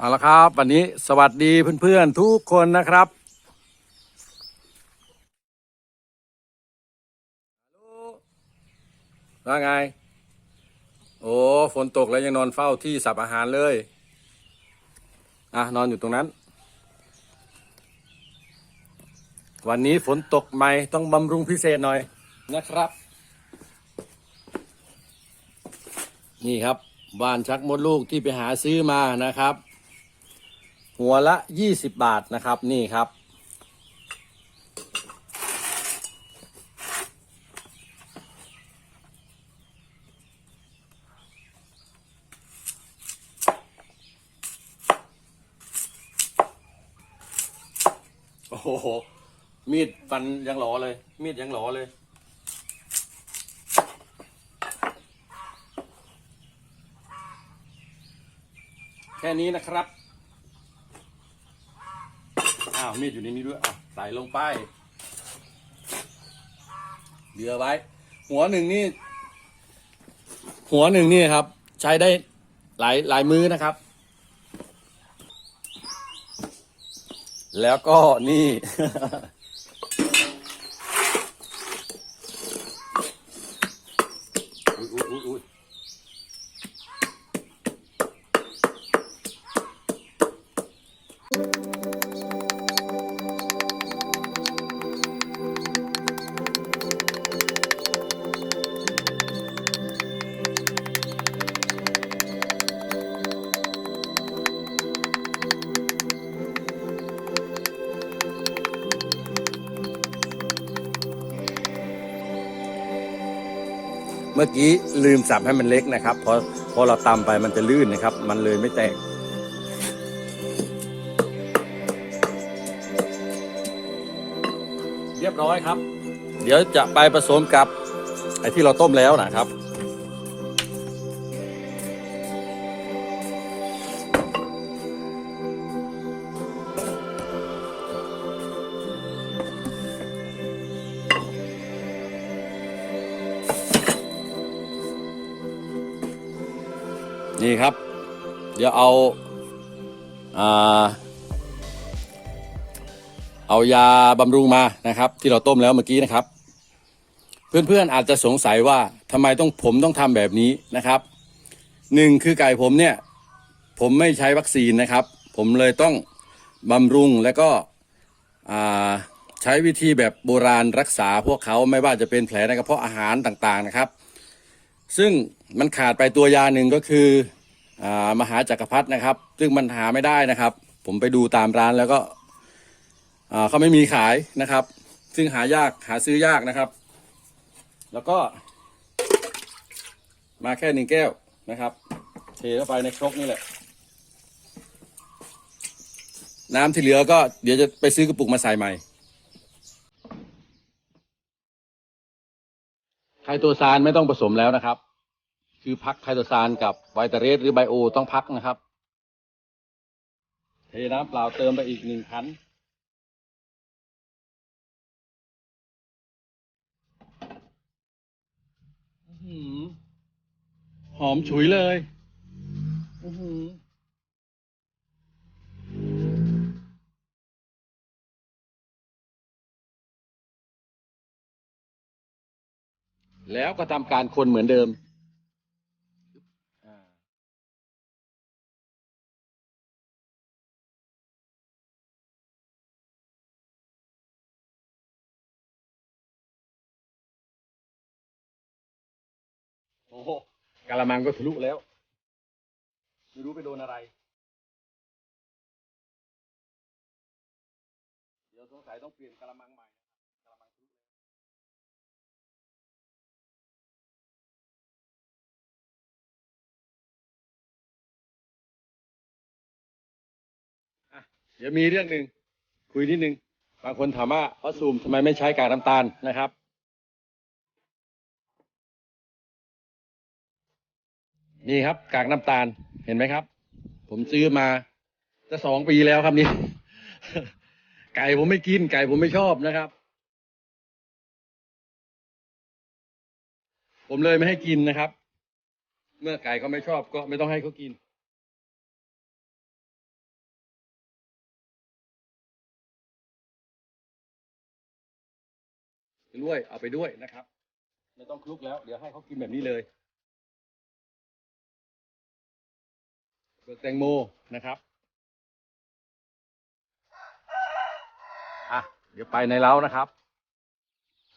เอาละครับ วันนี้สวัสดีเพื่อนๆ ทุกคนนะครับว่าไง โอ้ฝนตกแล้วยังนอนเฝ้าที่สับอาหารเลย อะ นอนอยู่ตรงนั้น วันนี้ฝนตกใหม่ต้องบำรุงพิเศษหน่อยนะครับ นี่ครับบ้านชักมดลูกที่ไปหาซื้อมานะครับ หัวละ20บาทนะครับนี่ครับ โอ้โห มีดฟันยังหลอเลย มีดยังหลอเลยแค่นี้นะครับาวมีดอยู่ในนี้ด้วยอะใส่ลงไปเดือไว้ หัวหนึ่งนี่ หัวหนึ่งนี่ครับ ใช้ได้หลายหลายมือนะครับ แล้วก็นี่ อุ๊ยอุ๊ยอุ๊ยอุ๊ยเมื่ื่อกี้ลืมสับให้มันเล็กนะครับพอพอเราตำไปมันจะลื่นนะครับ มันเลยไม่แตก เรียบร้อยครับ เดี๋ยวจะไปผสมกับไอ้ที่เราต้มแล้วนะครับ นี่ครับ เดี๋ยวเอาอาเอายาบำรุงมานะครับ ที่เราต้มแล้วเมื่อกี้นะครับ เพื่อนๆอาจจะสงสัยว่าทำไมต้องผมต้องทำแบบนี้นะครับหนึ่งคือไก่ผมเนี่ย ผมไม่ใช้วัคซีนนะครับ ผมเลยต้องบำรุงแล้วก็ใช้วิธีแบบโบราณรักษาพวกเขาไม่ว่าจะเป็นแผลในกระเพาะอาหารต่างๆนะครับ ซึ่งมันขาดไปตัวยาหนึ่งก็คือ มหาจักรพรรดินะครับ ซึ่งมันหาไม่ได้นะครับ ผมไปดูตามร้านแล้วก็เขาไม่มีขายนะครับ ซึ่งหายากหาซื้อยากนะครับ แล้วก็ มาแค่หนึ่งแก้วนะครับเทเข้าไปในครกนี่แหละ น้ำที่เหลือก็เดี๋ยวจะไปซื้อกระปุกมาใส่ใหม่ไคโตซานไม่ต้องผสมแล้วนะครับ คือพักไคโตซานกับไวตาเรสหรือไบโอต้องพักนะครับ เทน้ำเปล่าเติมไปอีกหนึ่งคันอื้อหือมฉุยเลยแล้วก็ทำการคนเหมือนเดิม กะละมังก็ทะลุแล้ว ไม่รู้ไปโดนอะไร เดี๋ยวสงสัยต้องเปลี่ยนกะละมังใหม่กะละมังทะลุแล้วอะเดี๋ยวมีเรื่องหนึ่งคุยนิดนึง บางคนถามว่าพระซูมทำไมไม่ใช้กากน้ำตาลนะครับ นี่ครับกากน้ำตาลเห็นไหมครับ ผมซื้อมาจะสองปีแล้วครับนี่ ไก่ผมไม่กิน ไก่ผมไม่ชอบนะครับ ผมเลยไม่ให้กินนะครับ เมื่อไก่เขาไม่ชอบก็ไม่ต้องให้เขากินด้วยเอาไปด้วยนะครับ ไม่ต้องคลุกแล้ว เดี๋ยวให้เขากินแบบนี้เลย แตงโมนะครับอะเดี๋ยวไปในเล้านะครับ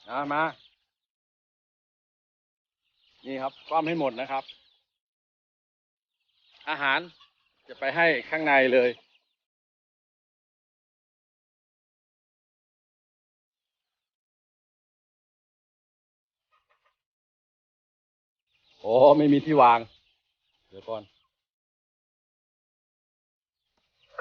มามา นี่ครับคว่ำให้หมดนะครับ อาหารจะไปให้ข้างในเลย โอ้ไม่มีที่วาง เดี๋ยวก่อน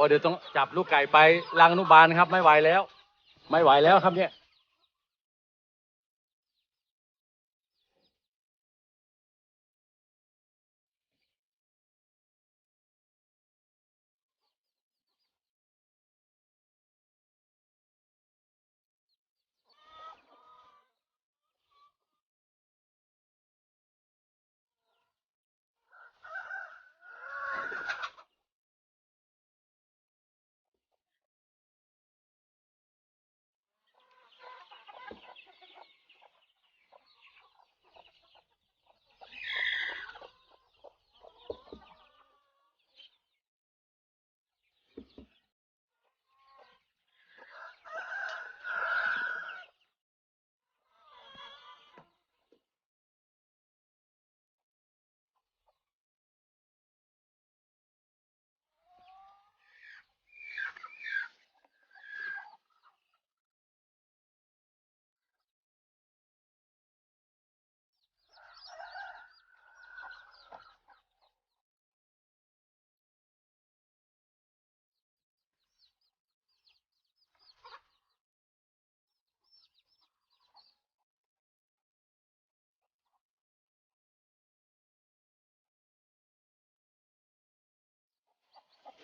โอ้เดี๋ยวต้องจับลูกไก่ไปรังอนุบาลครับ ไม่ไหวแล้ว ไม่ไหวแล้วครับเนี่ย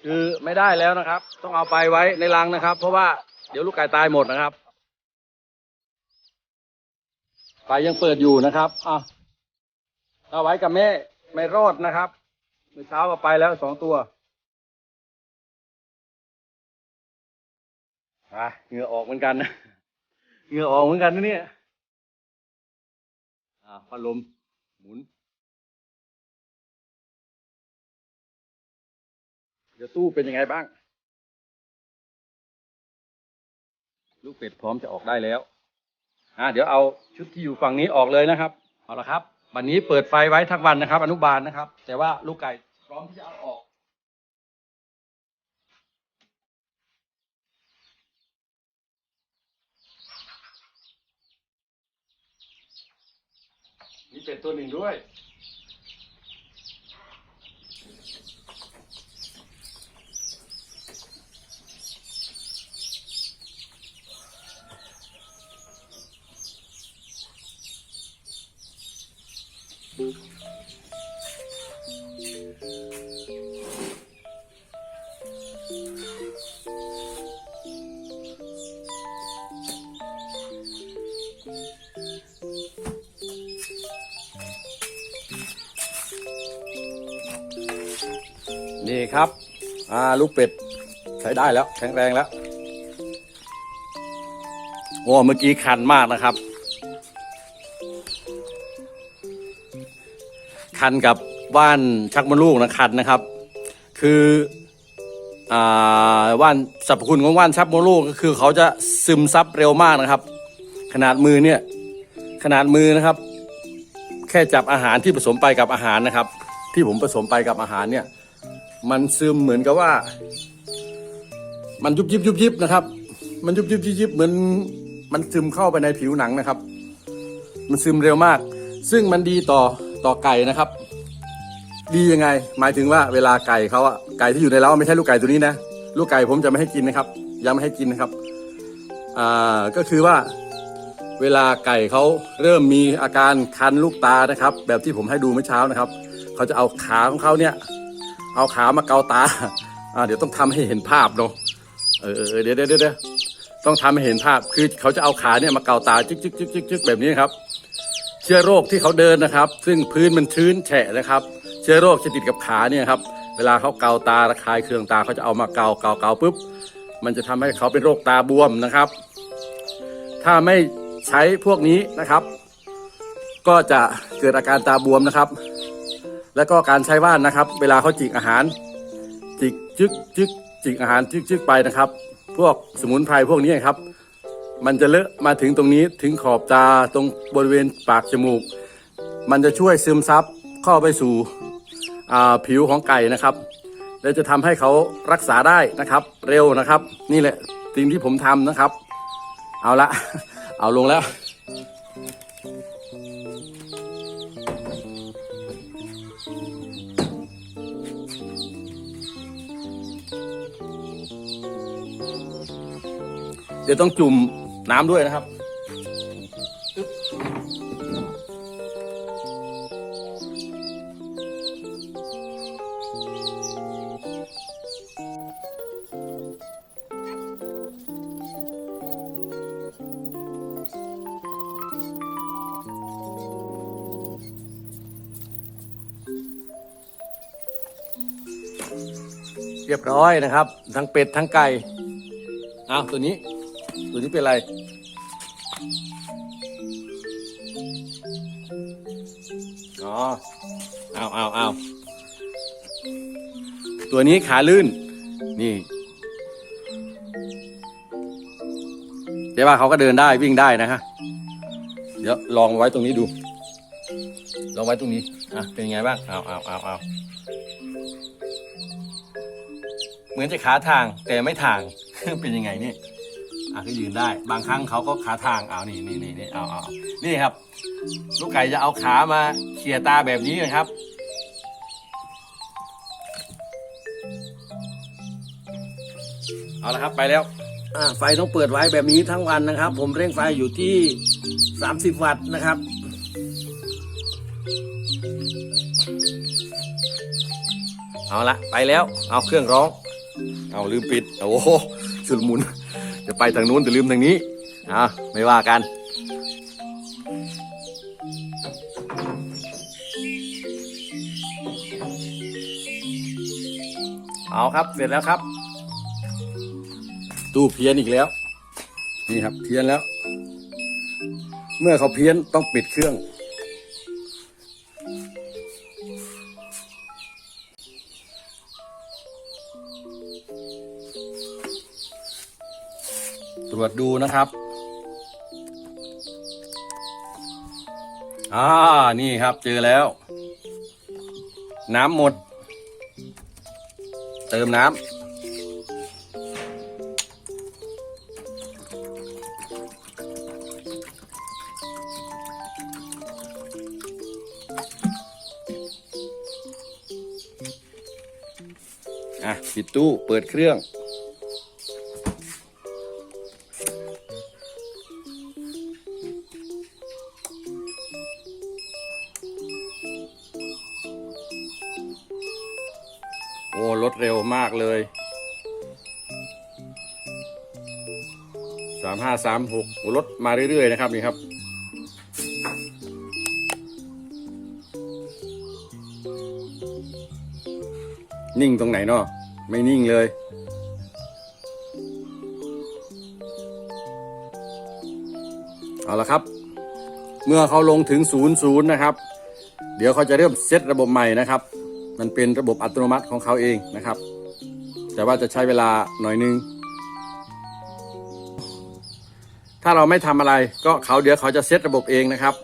คือไม่ได้แล้วนะครับ ต้องเอาไปไว้ในรังนะครับ เพราะว่าเดี๋ยวลูกไก่ตายหมดนะครับไฟยังเปิดอยู่นะครับอะเอาไว้กับแม่ไม่รอดนะครับเมื่อเช้าก็ไปแล้วสองตัวอะเหงื่อออกเหมือนกันนะเหงื่อออกเหมือนกันนะเนี่ยอ่าพัดลมหมุน เดี๋ยวตู้เป็นยังไงบ้าง ลูกเป็ดพร้อมจะออกได้แล้วอ่าเดี๋ยวเอาชุดที่อยู่ฝั่งนี้ออกเลยนะครับ เอาละครับ วันนี้เปิดไฟไว้ทั้งวันนะครับ อนุบาลนะครับ แต่ว่าลูกไก่พร้อมที่จะเอาออกมีเป็ดตัวหนึ่งด้วย นี่ครับ อ่า ลูกเป็ด ใช้ได้แล้ว แข็งแรงแล้ว โอ้ เมื่อกี้คันมากนะครับ คันกับว่านชักมดลูกนะคันนะครับ คืออ่าว่านสรรพคุณของว่านชักมดลูกก็คือเขาจะซึมซับเร็วมากนะครับ ขนาดมือเนี่ยขนาดมือนะครับ แค่จับอาหารที่ผสมไปกับอาหารนะครับ ที่ผมผสมไปกับอาหารเนี่ย มันซึมเหมือนกับว่า มันยุบยิบยุบยิบนะครับ มันยุบยิบยุบยิบเหมือนมันซึมเข้าไปในผิวหนังนะครับ มันซึมเร็วมาก ซึ่งมันดีต่อ ต่อไก่นะครับ ดียังไง หมายถึงว่าเวลาไก่เขาอะไก่ที่อยู่ในเล้าไม่ใช่ลูกไก่ตัวนี้นะลูกไก่ผมจะไม่ให้กินนะครับยังไม่ให้กินนะครับอ่าก็คือว่า เวลาไก่เขาเริ่มมีอาการคันลูกตานะครับ แบบที่ผมให้ดูเมื่อเช้านะครับเขาจะเอาขาของเขาเนี่ย เอาขามาเกาตาอ่าเดี๋ยวต้องทำให้เห็นภาพเนาะเออเดี๋ยวเดี๋ยวเดี๋ยวต้องทำให้เห็นภาพคือเขาจะเอาขาเนี่ยมาเกาตาจึ๊กจึ๊กจึ๊กจึ๊กจิกแบบนี้ครับ เชื้อโรคที่เขาเดินนะครับ ซึ่งพื้นมันชื้นแฉะนะครับ เชื้อโรคจะติดกับขาเนี่ยครับเวลาเขาเกาตาระคายเคืองตาเขาจะเอามาเกาเกาเกาปุ๊บมันจะทำให้เขาเป็นโรคตาบวมนะครับ ถ้าไม่ใช้พวกนี้นะครับ ก็จะเกิดอาการตาบวมนะครับ แล้วก็การใช้ว่านนะครับ เวลาเขาจิกอาหาร จิกจึกจึกจิกอาหารจึกจึกไปนะครับ พวกสมุนไพรพวกนี้ครับ มันจะเลอะมาถึงตรงนี้ถึงขอบตาตรงบริเวณปากจมูก มันจะช่วยซึมซับเข้าไปสู่ผิวของไก่นะครับ และจะทำให้เขารักษาได้นะครับ เร็วนะครับ นี่แหละสิ่งที่ผมทำนะครับ เอาละเอาลงแล้วเดี๋ยวต้องจุ่ม น้ำด้วยนะครับเรียบร้อยนะครับ ทั้งเป็ดทั้งไก่เอาตัวนี้ ตัวนี้เป็นอะไร ตัวนี้ขาลื่น นี่เดี๋ยวว่าเขาก็เดินได้วิ่งได้นะฮะเดี๋ยวลองไว้ตรงนี้ดู ลองไว้ตรงนี้อะเป็นยังไงบ้างเอาเอาเอาเอาเหมือนจะขาทางแต่ไม่ทาง เป็นยังไงนี่อะก็ยืนได้ บางครั้งเขาก็ขาทางเอานี่นี่นี่นี่เอาเอาเอานี่ครับ ลูกไก่จะเอาขามาเขี่ยตาแบบนี้นะครับ เอาละครับไปแล้วอ่าไฟต้องเปิดไว้แบบนี้ทั้งวันนะครับ ผมเร่งไฟอยู่ที่ 30 วัตต์นะครับ เอาละไปแล้ว เอาเครื่องร้อง เอาลืมปิด โอ้โหชุลมุน จะไปทางนู้นแต่ลืมทางนี้อะไม่ว่ากันเอาครับ เสร็จแล้วครับ ตู้เพี้ยนอีกแล้ว นี่ครับเพี้ยนแล้ว เมื่อเขาเพี้ยนต้องปิดเครื่อง ตรวจดูนะครับอ่านี่ครับเจอแล้ว น้ำหมด เติมน้ำ ปิดตู้เปิดเครื่อง โอ้รถเร็วมากเลยสามห้าสามหกรถมาเรื่อยๆนะครับนี่ครับนิ่งตรงไหนเนาะ ไม่นิ่งเลย เอาละครับ เมื่อเขาลงถึง0ูนย์นะครับ เดี๋ยวเขาจะเริ่มเซตระบบใหม่นะครับ มันเป็นระบบอัตโนมัติของเขาเองนะครับ แต่ว่าจะใช้เวลาหน่อยนึง ถ้าเราไม่ทำอะไรก็เขาเดี๋ยวเขาจะเซตระบบเองนะครับ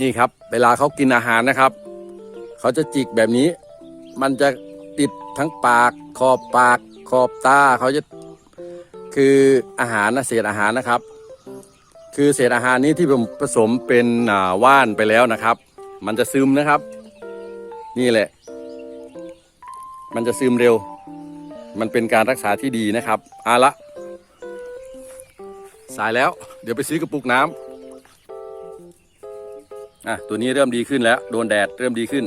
นี่ครับ เวลาเขากินอาหารนะครับ เขาจะจิกแบบนี้มันจะ ทั้งปากขอบปากขอบตาเขาจะคืออาหารนะเศษอาหารนะครับ คือเศษอาหารนี้ที่ผมผสมเป็นว่านไปแล้วนะครับ มันจะซึมนะครับ นี่แหละ มันจะซึมเร็ว มันเป็นการรักษาที่ดีนะครับเอาละ สายแล้ว เดี๋ยวไปซื้อกระปุกน้ำอะตัวนี้เริ่มดีขึ้นแล้ว โดนแดดเริ่มดีขึ้น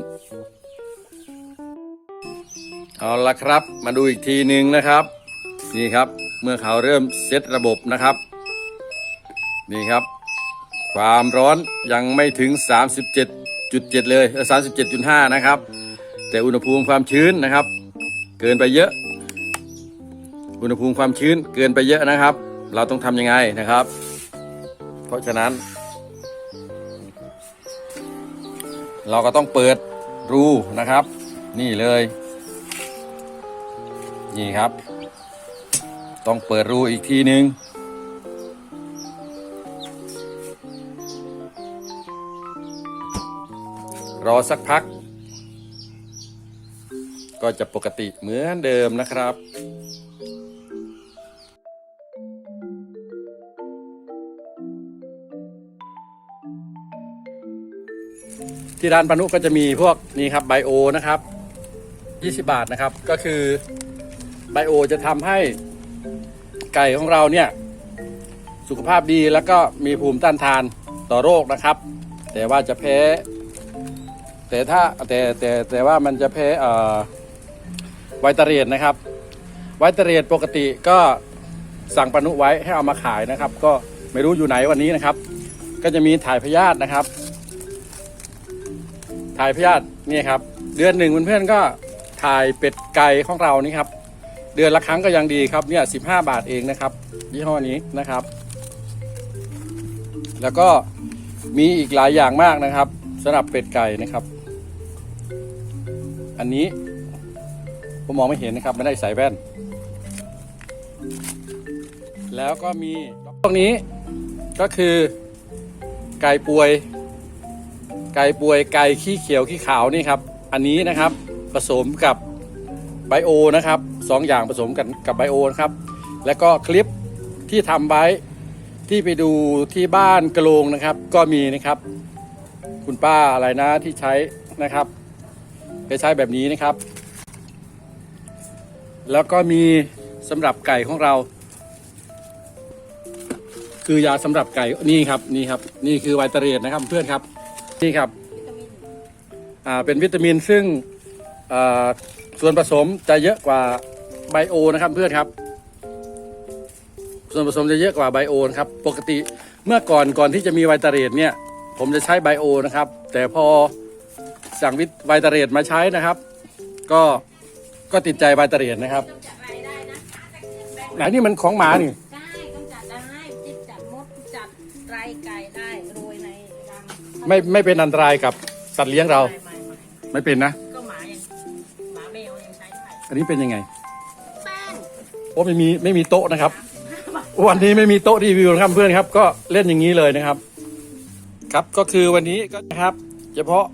เอาละครับ มาดูอีกทีหนึ่งนะครับ นี่ครับเมื่อเขาเริ่มเซตระบบนะครับ นี่ครับ ความร้อนยังไม่ถึง 37.7 เลยเออ37.5 นะครับ แต่อุณหภูมิความชื้นนะครับ เกินไปเยอะ อุณหภูมิความชื้นเกินไปเยอะนะครับ เราต้องทำยังไงนะครับ เพราะฉะนั้น เราก็ต้องเปิดรูนะครับ นี่เลย นี่ครับ ต้องเปิดรูอีกทีหนึ่งรอสักพัก ก็จะปกติเหมือนเดิมนะครับที่ร้านปานุก็จะมีพวกนี่ครับไบโอนะครับ 20 บาทนะครับ ก็คือ ไบโอจะทำให้ไก่ของเราเนี่ย สุขภาพดีแล้วก็มีภูมิต้านทานต่อโรคนะครับ แต่ว่าจะแพ้ แต่ถ้าแต่แต่แต่ว่ามันจะแพ้เอ่อไวตาเรียนนะครับไวตาเรียนปกติก็สั่งปนุไว้ให้เอามาขายนะครับ ก็ไม่รู้อยู่ไหนวันนี้นะครับ ก็จะมีถ่ายพยาธินะครับ ถ่ายพยาธินี่ครับ เดือนหนึ่งเพื่อนๆก็ถ่ายเป็ดไก่ของเรานี่ครับ เดือนละครั้งก็ยังดีครับเนี่ยสิบห้าบาทเองนะครับยี่ห้อนี้นะครับ แล้วก็มีอีกหลายอย่างมากนะครับสำหรับเป็ดไก่นะครับ อันนี้ผมมองไม่เห็นนะครับไม่ได้ใส่แว่น แล้วก็มีพวกนี้ก็คือไก่ป่วย ไก่ป่วยไก่ขี้เขียวขี้ขาวนี่ครับ อันนี้นะครับผสมกับ ไบโอนะครับสองอย่างผสมกันกับไบโอนะครับ แล้วก็คลิปที่ทำไว้ที่ไปดูที่บ้านกระโลงนะครับ ก็มีนะครับ คุณป้าอะไรนะที่ใช้นะครับไปใช้แบบนี้นะครับ แล้วก็มีสำหรับไก่ของเรา คือยาสำหรับไก่นี่ครับนี่ครับ นี่คือไวตาเรียนนะครับเพื่อนครับนี่ครับอ่าเป็นวิตามินซึ่ง ส่วนผสมจะเยอะกว่าไบโอนะครับเพื่อนครับ ส่วนผสมจะเยอะกว่าไบโอนะครับ ปกติเมื่อก่อนก่อนที่จะมีไวตาเรตเนี่ย ผมจะใช้ไบโอนะครับ แต่พอสั่งวิตไวตาเรตมาใช้นะครับ ก็ก็ติดใจไวตาเรตนะครับจัดอะไรได้นะไหนนี่มันของหมานี่ได้ต้องจัดได้จิบจัดมดจัดไรไก่ได้โรยในรังไม่ไม่เป็นอันตรายกับสัตว์เลี้ยงเรา ไม่ไม่ไม่ไม่เป็นนะ อันนี้เป็นยังไงแป้งโอ้ไม่มีไม่มีโต๊ะนะครับ วันนี้ไม่มีโต๊ะรีวิวนะครับเพื่อนครับ ก็เล่นอย่างนี้เลยนะครับ ครับก็คือวันนี้ก็นะครับ เฉพาะ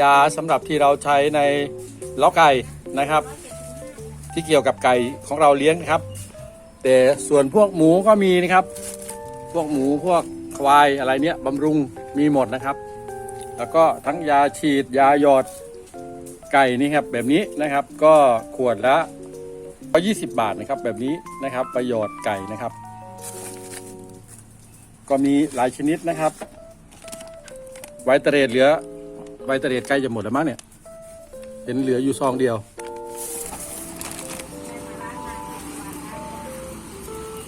ยาสำหรับที่เราใช้ในเล้าไก่นะครับ ที่เกี่ยวกับไก่ของเราเลี้ยงนะครับ แต่ส่วนพวกหมูก็มีนะครับ พวกหมูพวกควายอะไรเนี้ยบำรุงมีหมดนะครับ แล้วก็ทั้งยาฉีดยาหยอด ไก่นี่ครับแบบนี้นะครับก็ขวดละ120 บาทนะครับแบบนี้นะครับประโยชน์ไก่นะครับ ก็มีหลายชนิดนะครับ ไวตาเรตเหลือ ไวตาเรตใกล้จะหมดแล้วมั้งเนี่ยเห็นเหลืออยู่ซองเดียว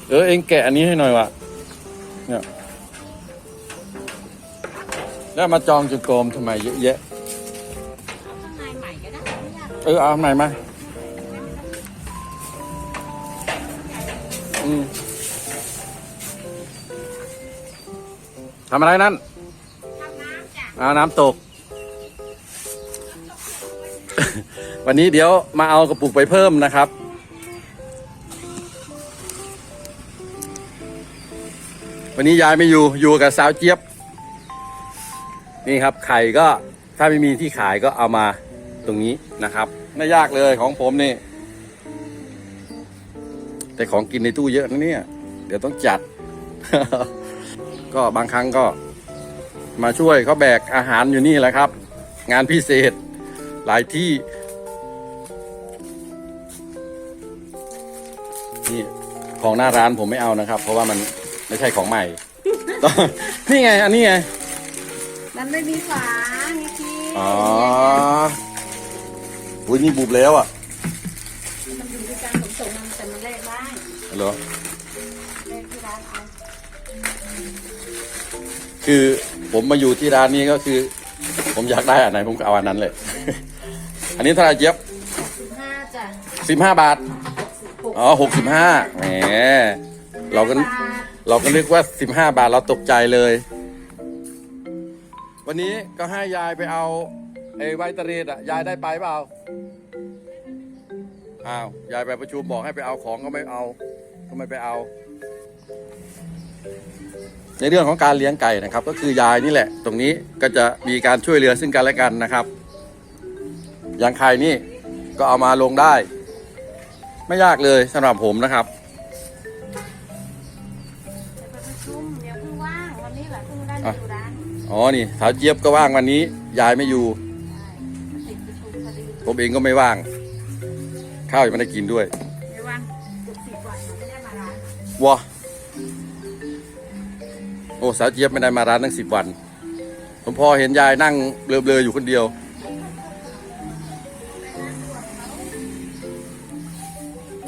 เออเองแกะอันนี้ให้หน่อยวะเนี่ยแล้วมาจองจุดโกมทำไมเยอะแยะ เออเอาใหม่มาอืมทำอะไรนั่นทำน้ำจ้ะเอาน้ำตก วันนี้เดี๋ยวมาเอากระปุกไปเพิ่มนะครับ วันนี้ยายไม่อยู่อยู่กับสาวเจี๊ยบ นี่ครับไข่ก็ถ้าไม่มีที่ขายก็เอามา ตรงนี้นะครับ ไม่ยากเลยของผมนี่ แต่ของกินในตู้เยอะนะเนี่ย เดี๋ยวต้องจัด ก็บางครั้งก็ มาช่วยเขาแบกอาหารอยู่นี่แหละครับ งานพิเศษหลายที่ นี่ของหน้าร้านผมไม่เอานะครับ เพราะว่ามันไม่ใช่ของใหม่ นี่ไง อันนี้ไง มันไม่มีฝาไงพี่อ๋อ อุ้ยนี่บุบแล้วอะมันอยู่ที่การขนส่งมันแต่มันแลกได้เหรอแลกที่ร้านเอาคือผมมาอยู่ที่ร้านนี้ก็คือ ผมอยากได้อันไหนผมก็เอาอันนั้นเลย อันนี้เท่าไหร่เจี๊ยบสิบห้าจ้ะสิบห้าบาท หกอ๋อหกสิบห้าแหม เราก็ บาท เราก็นึกว่าสิบห้าบาทเราตกใจเลย วันนี้ก็ให้ยายไปเอา ไอ้ไวตาเรดอะยายได้ไปเปล่าอ้าวยายไปประชุมบอกให้ไปเอาของก็ไม่เอาก็ไม่ไปเอา ในเรื่องของการเลี้ยงไก่นะครับ ก็คือยายนี่แหละ ตรงนี้ก็จะมีการช่วยเหลือซึ่งกันและกันนะครับ อย่างไข่นี่ก็เอามาลงได้ ไม่ยากเลยสำหรับผมนะครับไปประชุมเดี๋ยวเพิ่งว่างวันนี้แหละเพิ่งได้มาอยู่ร้านอ๋อนี่สาวเจี๊ยบก็ว่างวันนี้ยายไม่อยู่ ผมเองก็ไม่ว่าง ข้าวยังไม่ได้กินด้วยไม่ว่างเกือบสิบวันไม่ได้มาร้านวะโอ้สาวเจี๊ยบไม่ได้มาร้านตั้งสิบวัน ผมพอเห็นยายนั่งเบลอๆอยู่คนเดียว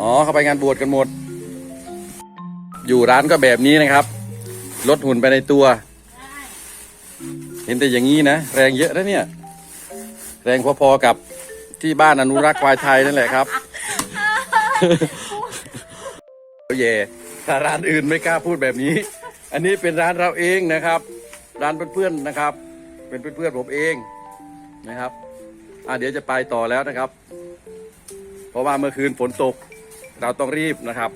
อ๋อเขาไปงานบวชกันหมด อยู่ร้านก็แบบนี้นะครับ ลดหุ่นไปในตัวได้เห็นแต่อย่างนี้นะ แรงเยอะนะเนี่ย แรงพอๆกับ ที่บ้านอนุรักษ์ควายไทยนั่นแหละครับเย่ถ้าร้านอื่นไม่กล้าพูดแบบนี้ อันนี้เป็นร้านเราเองนะครับ ร้านเพื่อนๆนะครับ เป็นเพื่อนๆผมเองนะครับอะเดี๋ยวจะไปต่อแล้วนะครับ เพราะว่าเมื่อคืนฝนตก เราต้องรีบนะครับ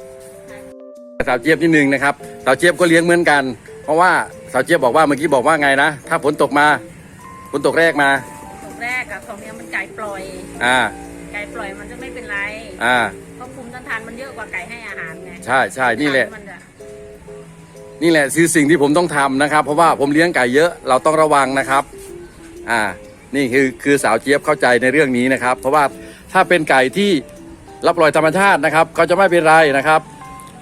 สาวเจี๊ยบนิดนึงนะครับสาวเจี๊ยบก็เลี้ยงเหมือนกัน เพราะว่าสาวเจี๊ยบบอกว่าเมื่อกี้บอกว่าไงนะ ถ้าฝนตกมาฝนตกแรกมา แรกอะของเนี้ยมันไก่ปล่อย อ่า ไก่ปล่อยมันจะไม่เป็นไรอ่า เพราะภูมิต้านทานมันเยอะกว่าไก่ให้อาหารไงใช่ใช่นี่แหละ มันจนี่แหละคือสิ่งที่ผมต้องทำนะครับ เพราะว่าผมเลี้ยงไก่เยอะเราต้องระวังนะครับ อ่า นี่คือคือสาวเจี๊ยบเข้าใจในเรื่องนี้นะครับ เพราะว่าถ้าเป็นไก่ที่รับปล่อยธรรมชาตินะครับ ก็จะไม่เป็นไรนะครับ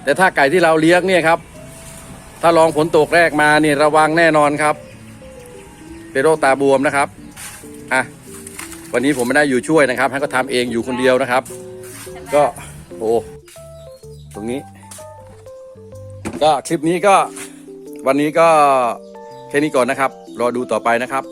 แต่ถ้าไก่ที่เราเลี้ยงเนี่ยครับ ถ้าลองฝนตกแรกมานี่ระวังแน่นอนครับ เป็นโรคตาบวมนะครับ อะวันนี้ผมไม่ได้อยู่ช่วยนะครับให้ก็ทำเองอยู่คนเดียวนะครับ ก็โอ้ตรงนี้ ก็คลิปนี้ก็วันนี้ก็แค่นี้ก่อนนะครับ รอดูต่อไปนะครับ